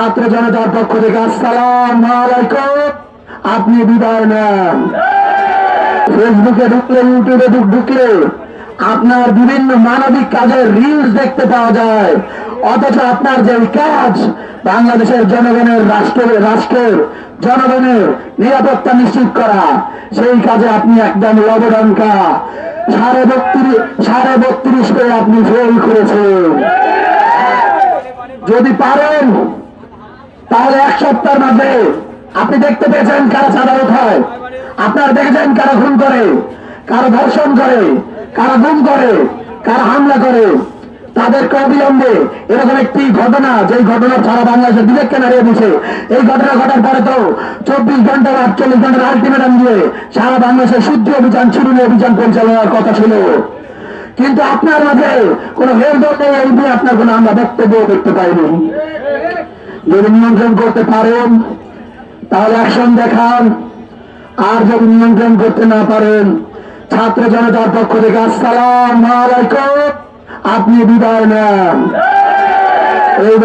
ছাত্র জনতার পক্ষ থেকে আসসালাম আপনি বিদায় নেন। ফেসবুকে ঢুকলে, ইউটিউবে ঢুক ঢুকলে আপনার বিভিন্ন মানবিক কাজের রিলস দেখতে পাওয়া যায়। অথচ আপনার যে কাজ, বাংলাদেশের জনগণের রাষ্ট্রের রাষ্ট্রের জনগণের নিরাপত্তা নিশ্চিত করা, সেই কাজে আপনি একদম লবডঙ্কা সাড়ে বত্রিশ সাড়ে বত্রিশ করে আপনি ফেল করেছেন। যদি পারেন তাহলে এক সপ্তাহের মধ্যে আপনি দেখতে পেয়েছেন কারা চাঁদা হয় আপনারা দেখেছেন কারা খুন করে, কারা ধর্ষণ করে, কারা গুম করে, কারা হামলা করে। তাদেরকে অবিলম্বে এরকম একটি ঘটনা, যেই ঘটনা সারা বাংলাদেশের বিবেককে নাড়িয়ে দিছে এই ঘটনা ঘটার পরে তো চব্বিশ ঘণ্টা বা আটচল্লিশ ঘণ্টার আলটিমেটাম দিয়ে সারা বাংলাদেশের শুদ্ধ অভিযান চুরুনি অভিযান পরিচালনার কথা ছিল। কিন্তু আপনার মাঝে কোনো হেলদোল নেই, এই আপনার কোনো আমরা বক্তব্য দেখতে পাইনি। যদি নিয়ন্ত্রণ করতে পারেন, তাহলে অ্যাকশন দেখান। আর যদি নিয়ন্ত্রণ করতে না পারেন, ছাত্র জনতার পক্ষ থেকে আসসালাম আপনি বিদায় নেন। এই